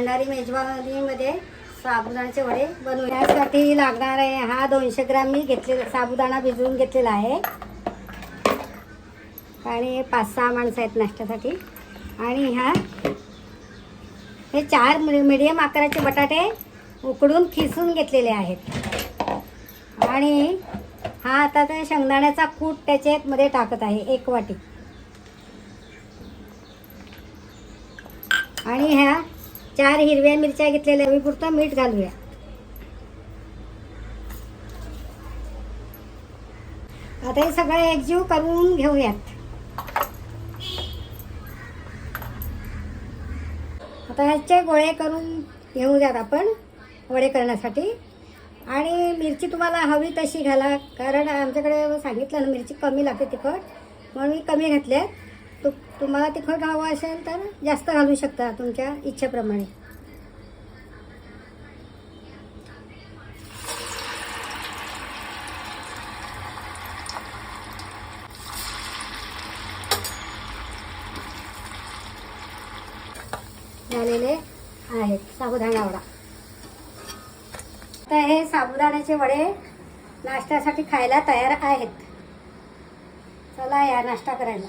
भंडारी मेजवानीमध्ये साबुदाण्याचे वडे बनवण्यासाठी लागणार आहे. हा दोनशे ग्राम मी घेतलेला साबुदाणा भिजवून घेतलेला आहे. आणि पाच सहा माणसं आहेत नाश्त्यासाठी. आणि ह्या हे चार मिडियम आकाराचे बटाटे उकडून खिसून घेतलेले आहेत. आणि हा आता ते शेंगदाण्याचा कूट त्याच्यात मध्ये टाकत आहे एक वाटी. आणि ह्या चार हिरव्या मिरच्या घेतलेल्या मी पुरतं मीठ घालूया. आता हे सगळं एकजीव करून घेऊयात. आता ह्याचे गोळे करून घेऊ द्यात आपण वडे करण्यासाठी. आणि मिरची तुम्हाला हवी तशी घाला कारण आमच्याकडे सांगितलं ना मिरची कमी लागते तिखट म्हणून मी कमी घातल्या तु तुम्हाला तिखट हवं असेल तर जास्त घालू शकता तुमच्या इच्छेप्रमाणे. झालेले आहेत. साबुदाणा वडा. तर हे साबुदाण्याचे वडे नाश्त्यासाठी खायला तयार आहेत. चला या नाश्ता करायला.